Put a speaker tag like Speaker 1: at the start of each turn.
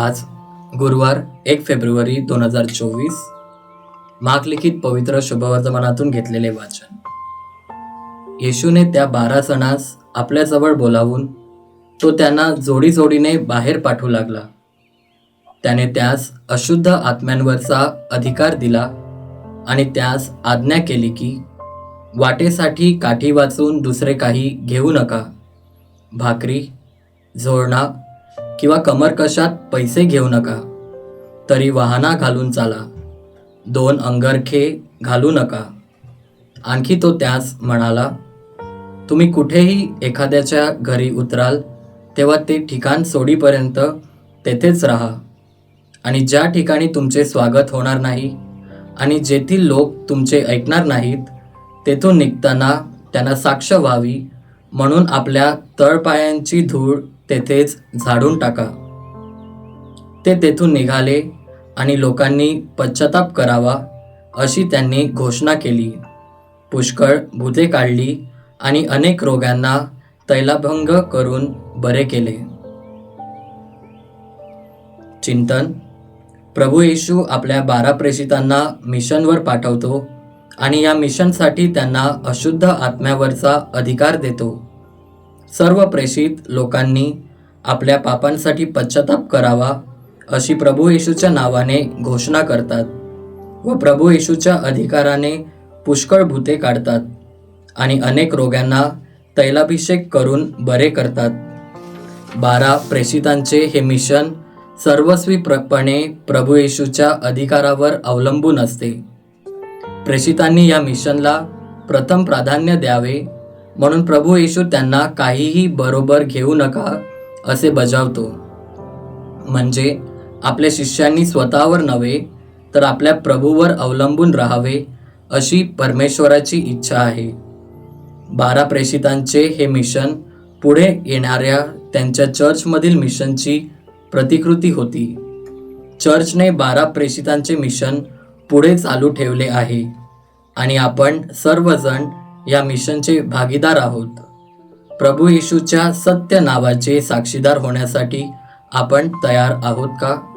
Speaker 1: आज गुरुवार एक फेब्रुवारी दोन हजार चोवीस. मागलिखित पवित्र शुभवर्तमानातून घेतलेले वाचन. येशूने त्या बारा सणास आपल्याजवळ बोलावून तो त्यांना जोडी जोडीने बाहेर पाठवू लागला. त्याने त्यास अशुद्ध आत्म्यांवरचा अधिकार दिला आणि त्यास आज्ञा केली की वाटेसाठी काठी वाचून दुसरे काही घेऊ नका. भाकरी झोळणा किंवा कमरकशात पैसे घेऊ नका. तरी वाहना घालून चाला. दोन अंगरखे घालू नका. आणखी तो त्यास म्हणाला तुम्ही कुठेही एखाद्याच्या घरी उतराल तेव्हा ते ठिकाण सोडीपर्यंत तेथेच राहा. आणि ज्या ठिकाणी तुमचे स्वागत होणार नाही आणि जेथील लोक तुमचे ऐकणार नाहीत तेथून निघताना त्यांना साक्ष व्हावी म्हणून आपल्या तळपायांची धूळ तेथेच झाडून टाका. ते तेथून निघाले आणि लोकांनी पश्चाताप करावा अशी त्यांनी घोषणा केली. पुष्कळ भूते काढली आणि अनेक रोगांना तैलाभंग करून बरे केले. चिंतन. प्रभू येशू आपल्या बारा प्रेषितांना मिशनवर पाठवतो. आणि या मिशनसाठी त्यांना अशुद्ध आत्म्यावरचा अधिकार देतो. सर्व प्रेषित लोकांनी आपल्या पापांसाठी पश्चाताप करावा अशी प्रभू येशूच्या नावाने घोषणा करतात व प्रभू येशूच्या अधिकाराने पुष्कळ भूते काढतात आणि अनेक रोगांना तैलाभिषेक करून बरे करतात. बारा प्रेषितांचे हे मिशन सर्वस्वीप्रपणे प्रभू येशूच्या अधिकारावर अवलंबून असते. प्रेषितांनी या मिशनला प्रथम प्राधान्य द्यावे. म्हणून प्रभू येशू त्यांना काहीही बरोबर घेऊ नका असे बजावतो. म्हणजे आपल्या शिष्यांनी स्वतःवर नव्हे तर आपल्या प्रभूवर अवलंबून राहावे अशी परमेश्वराची इच्छा आहे. बारा प्रेषितांचे हे मिशन पुढे येणाऱ्या त्यांच्या चर्चमधील मिशनची प्रतिकृती होती. चर्चने बारा प्रेषितांचे मिशन पुढे चालू ठेवले आहे आणि आपण सर्वजण या मिशनचे भागीदार आहोत. प्रभू येशूच्या सत्य नावाचे साक्षीदार होण्यासाठी आपण तयार आहोत का?